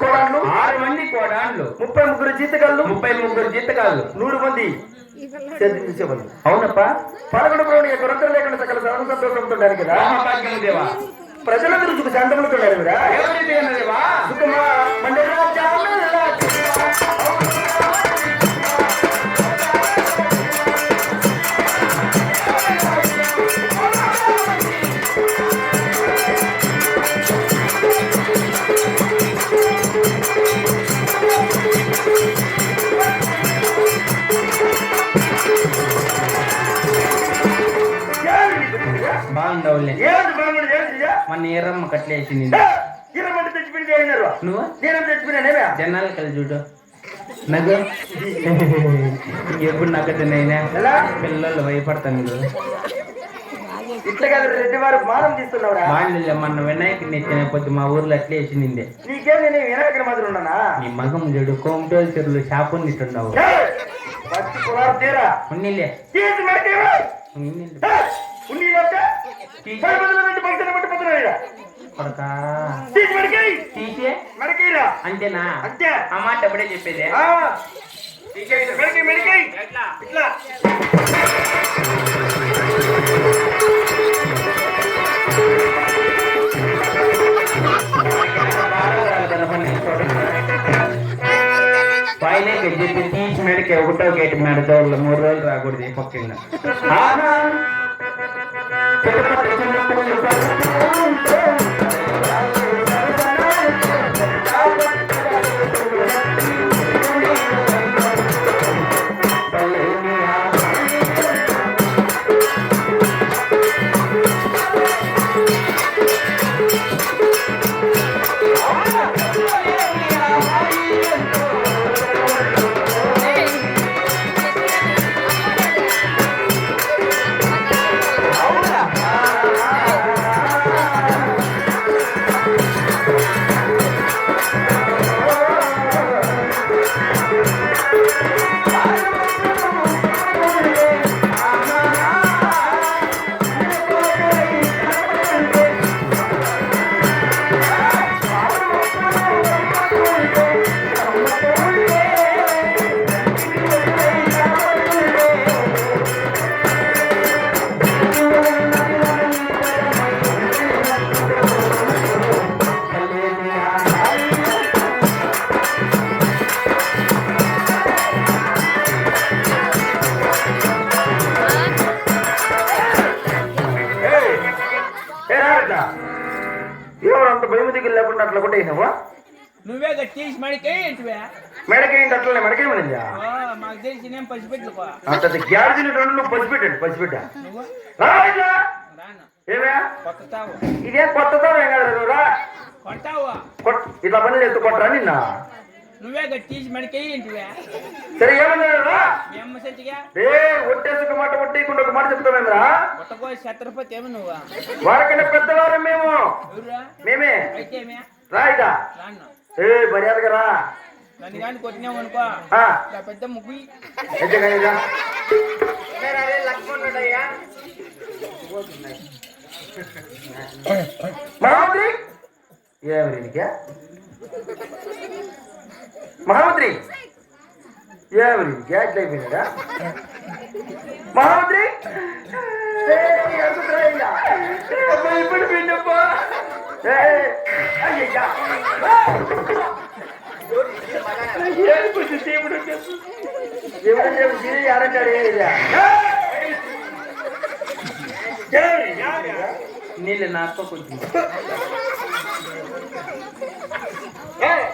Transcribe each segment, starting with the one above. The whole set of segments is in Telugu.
కోడాళ్ళు ఆరు మంది కోడాళ్ళు ముప్పై ముగ్గురు జీతగాళ్ళు? ముప్పై ముగ్గురు జీతగాళ్ళు. నూరు మంది. చేతి తీసేవాళ్ళు అవునప్పా? పదకొండు కోడి కొరత లేకుండా సకల సర్వ సంతోషంతో కదా? దేవా. ప్రజలందరూ సుఖ శాంతములతో కదా? సుఖమా బాగుండవులే. ఏది బాగుంది ఏది మన ఎర్రమ్మ కట్లేసింది ఇరమంటే తెచ్చిపోయింది అయినారు నువ్వు? నేనేం? తెచ్చిపోయినానేమే జనాలు కలిసి చూడు. నగు. ఎప్పుడు నగ్గదనైనా ఎలా? పిల్లలు భయపడతాను మీరు ఇట్లా కాదు రెడ్డి వారు మానం తీస్తున్నావురా. బాగుంది మన వినాయకుడిని పొద్దు మా ఊర్లో అట్లే వేసింది నీకేం నేను ఉన్నానా నీ మగం చూడు కోమటోలు చెరువులు మడికేవా ఉన్నిలే. ఉండి మడికేయిరా అంతేనా? అంతే. ఆ మాట ఎప్పుడే చెప్పేదే. ఆ. తీసేయి మడికేయి మడికేయి ఇట్లా. పైన చెప్పి తీసి మేడకి ఒకటో గేట్ మేడ దోళ్ళు మూడు రోజులు రాకూడదు పక్కన থেকে దిగులు లేకుండా అట్లా కొట్టేసినావా? నువ్వే తీసి మడికే ఏంటివే? మెడకేయండి అట్లనే? మెడకేయమనింది ఓ, మాకు తెలిసి నేను పసిపెట్టుకో అంత గ్యారజీని రెండు నువ్వు పసిపెట్టాడు పసిపెట్ట? ఏమే? కొత్తతావు ఇదే కొత్తతో ఏం కాదు నువ్వు రా? కొట్టావా? కొట్ ఇట్లా పనులు ఎత్తు కొట్టరా నిన్న? నువ్వే తీసి మడికే ఏంటివే సరే ఏమన్నారు రా మీ అమ్మ సచ్చిగా ఏ ఒట్టేసుకు మాట ఒట్టేయకుండా ఒక మాట చెప్తామేమరా కొట్టకో ఛత్రపతి ఏమి నువ్వు? వారికన్నా పెద్దవారం మేము. మేమే. రాయిదా ఏ మర్యాదగా రా. నన్ను కానీ కొట్టినావు అనుకో. పెద్ద ముగ్గు. మహామంత్రి ఏమి మహామంత్రి ఏమి దీనికే అట్లా అయిపోయినాడా మహామంత్రి ఏయ్, ఎందుకురా ఇలా? ఏ, అబ్బా, ఇప్పుడు పిండప్పా. ఏయ్, అయ్యయ్యా. ఏడుపు దేవుడు దేవుడు దేవుడు సిరి ఆడంటాడు ఏదిరా? ఏయ్, ఏయ్, నీళ్ళు నాకు కొంచెం ఏయ్,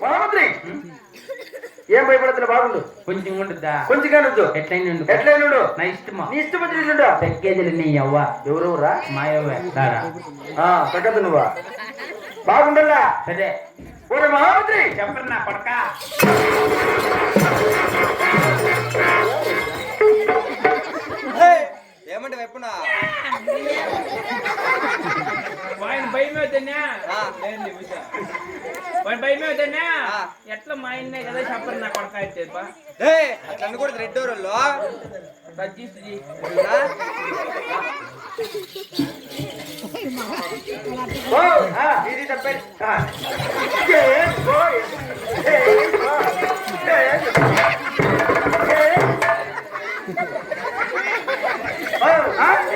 మహామంత్రి ఏం భయపడుతున్నా? బాగుండు. కొంచెం ఉంటుందా కొంచెంగా నుంచు ఎట్లయినా ఉండు. ఎట్లా నుండు నా ఇష్టమా నీ ఇష్టం వచ్చి నుండు తగ్గేది నీ అవ్వ ఎవరెవరా మా అవ్వ దారా ఆ తగ్గదు నువ్వా? బాగుండల్లా? సరే. ఓరే మహామంత్రి! చెప్పరు నా పడక ఏమంటే వెప్పునా వాయిన భయం అవుతానే వాడి భయం అవుతానే ఆ. ఎట్లా మా ఆయన్నే కదా చెప్పరు నా కొడక అయితే బా ఏ అట్లా అనకూడదు రెడ్ డోర్లో రజిస్తుంది ఓ, ఆ, ఇది తప్పే.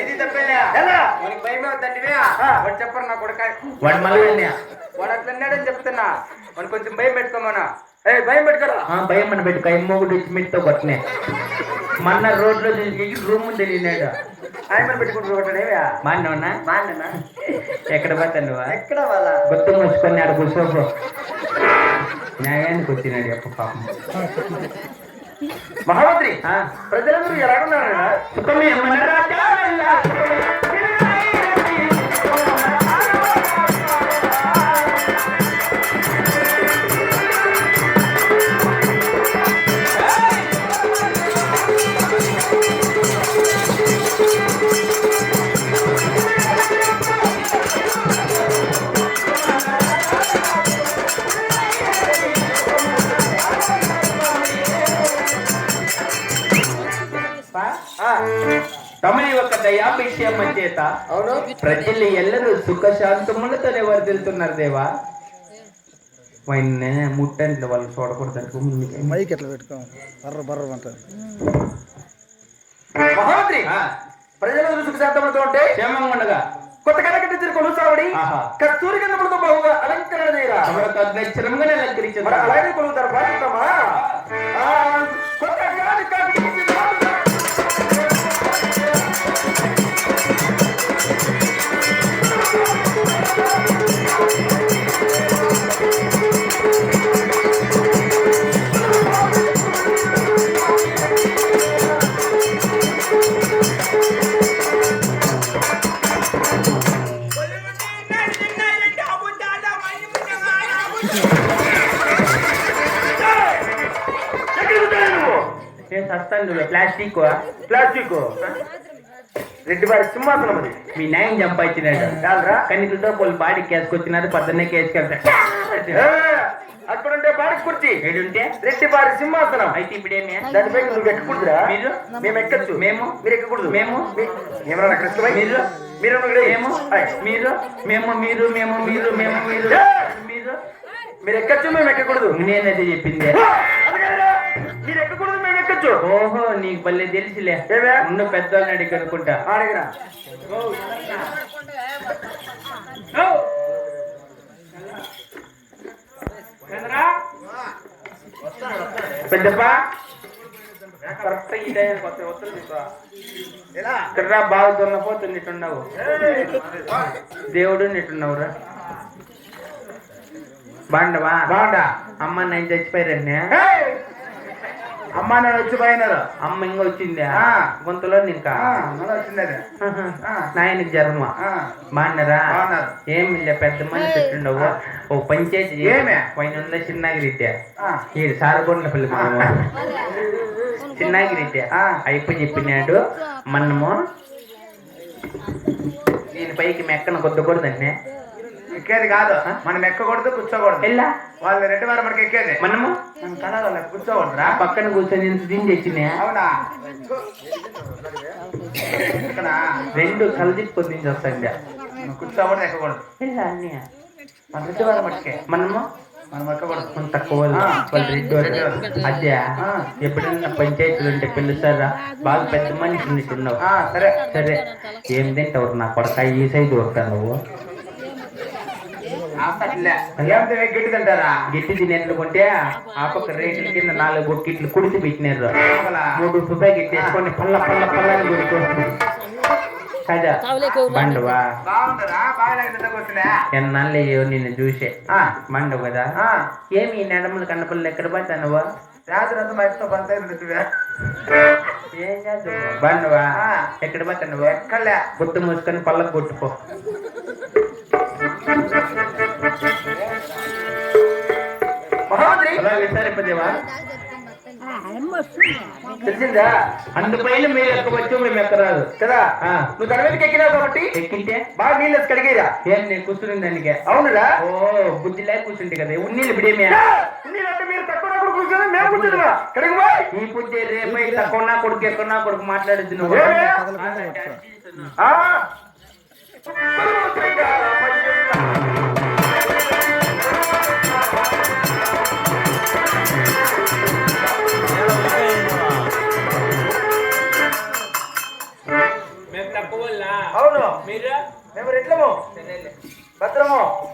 ఇది తప్పేలే ఎలా? మనకి భయం అవుతుందండి ఆ. వాడు చెప్పరు నా కొడుక వాడు మళ్ళీ వాడు అట్లా చెప్తున్నా. వాడు కొంచెం భయం పెట్టుకోమన్నా. భయం పెట్టుకోరా? భయం అని పెట్టుకో కొట్టనే. మొన్న రోడ్లో రూమ్ ఉంది ఆయన పెట్టుకుంటారు ఒకటేవా మా అన్నవన్నా మా అన్ననా ఎక్కడ పోతాను ఎక్కడ వాళ్ళ గుర్తు మూసుకొని ఆడ కూర్చోపో. న్యాయానికి వచ్చినాడు అప్ప పాపం. మహామంత్రి ప్రజలందరూ ఎలాగున్నారు సుఖమే దయాభిషేమ చేత అవును. ప్రజలు ఎల్లరూ సుఖ శాంతములతోనే వర్దిల్తున్నారు దేవా వైన్నే ముట్టండి వాళ్ళు చూడకూడదు ముందుకే మైక్. ఎట్లా పెట్టుకో? బర్ర బర్ర అంటారు. మహామంత్రి ఆ, ప్రజలందరూ సుఖ శాంతములతో ఉంటే క్షేమంగా ఉండగా. కొత్త కనకట్టించిన కొలుసావడి. కస్తూరి గంధములతో బాగుగా అలంకరణ చేయరా. అలంకరించారు అలాగే కొలుగుతారు బాధ్యతమా నేను సస్తాను నువ్వు. ప్లాస్టిక్ ప్లాస్టిక్ రెడ్డి వారి సింహాసనం అది మీ న్యాయం చంపాయిచ్చినాడు కాదురా కనికలతో వాళ్ళు బాడీకి కేసుకొచ్చినారు పొద్దున్నే కేసుకెళ్తాడు ఏ, అక్కడుంటే బాడికి కుర్చీ. ఏడుంటే? రెడ్డి వారి సింహాసనం. అయితే ఇప్పుడేమి? దానిపై నువ్వు ఎక్కకూడదురా. మీరు? మేము ఎక్కచ్చు. మేము? మీరు ఎక్కకూడదు. మేము? ఏమన్నా నాకు ఇష్టమై మీరు? మీరు మేము? ఆయ్. మీరు? మేము మీరు మేము మీరు మేము! మీరు. మీరు? ఎక్కచ్చు మేము ఎక్కకూడదు. నేనైతే చెప్పింది. నీకు భలే తెలిసిలే. ఏమే? ముందు పెద్దవాళ్ళని అడిగి అనుకుంటా ఆడగరా పెద్దప్పా. కరెక్ట్ ఈ టైం కొత్త వస్తుంది ఎలా? ఇక్కడ బాగా దున్నపోతుంది ఇట్టున్నావు దేవుడు ఇట్టున్నావురా బాండవా బాగుండా? అమ్మ నేను చచ్చిపోయారన్నే ఏయ్! అమ్మా నేను వచ్చి పోయినారు. అమ్మ ఇంక వచ్చింది. గొంతులో ఇంకా. నాయనకి జ్వరమ ఆ. బాగున్నారా. ఏమి లే పెద్ద మనిషి చెట్టుండవు ఓ పంచాయతీ ఏమే? పైన ఉందా చిన్నగిరితే ఆ. ఈ సారగొండ పల్లి ఆ. అయిపోయి చెప్పినాడు. మనము దీని పైకి మెక్కన కొద్దకూడదండి ఎక్కేది కాదు. మనం ఎక్కకూడదు కూర్చోకూడదు. వెళ్ళా వాళ్ళు రెడ్డి వారు మనకి ఎక్కేది. మనము? మనం కనాలి కూర్చోకూడదురా. పక్కన కూర్చొని ఇంత దీని తెచ్చినా? అవునా? ఇక్కడ. రెండు కలిసి పొందించి వస్తాండి. మనం కూర్చోకూడదు ఎక్కకూడదు. వెళ్ళా అన్నీ మన రెడ్డి వారు మనకి మనము? మనం ఎక్కకూడదు. తక్కువ వాళ్ళు. అదే. ఆ. ఎప్పుడన్నా పంచాయతీలు ఉంటే పిలుస్తారా? బాగా పెద్ద మనిషి ఉన్నట్టున్నావు ఆ, సరే. సరే. ఏం తింటావు? నా కొడక ఈ సైజు కొడతావు నువ్వు. తినే గిడ్డి తింటారా? గిట్టి తినేట్లు కొంటే ఆ పక్క రేట్ల కింద నాలుగు బొక్కిట్లు కుడిసి పెట్టినారు? మూడు రూపాయలు గిట్టేసుకొని పల్ల పల్ల పల్లని కొడుకో కదా బండవా? బాగుందరా బాగా వచ్చినా ఎన్నాళ్ళు నిన్ను చూసే. ఆ. బండవు కదా? ఏమి నడమలు కన్నపల్లి ఎక్కడ పోతానువా రాత్రి అంతా మా ఇంట్లో పంచాయతీ ఏం చేద్దాం? బండవా. ఎక్కడ పోతానువా ఎక్కలే గుట్టు మూసుకొని పళ్ళకు కొట్టుకో. మహామంత్రి అలా విసారిపదేవా తెలిసిందా? అందుపైన మీరు ఎక్కవచ్చు మేము ఎక్కరాదు కదా. నువ్వు దాని మీదకి ఎక్కినావు కాబట్టి ఎక్కింటే? బాగా నీళ్ళు వేసి కడిగేరా. ఏం నేను కూర్చుని దానికే. అవునురా? ఓ బుద్ధి లేక కూర్చుంటే కదా. ఉన్నీళ్ళు ఇప్పుడేమే మీరు తక్కువ కూర్చొని మేము కూర్చుంటున్నా కడిగి పోయ్. ఈ బుద్ధి రేపై తక్కువ నా కొడుకు ఎక్కువ నా కొడుకు మాట్లాడుద్ది అవును. మీరు? మేము రెట్లము. భద్రము.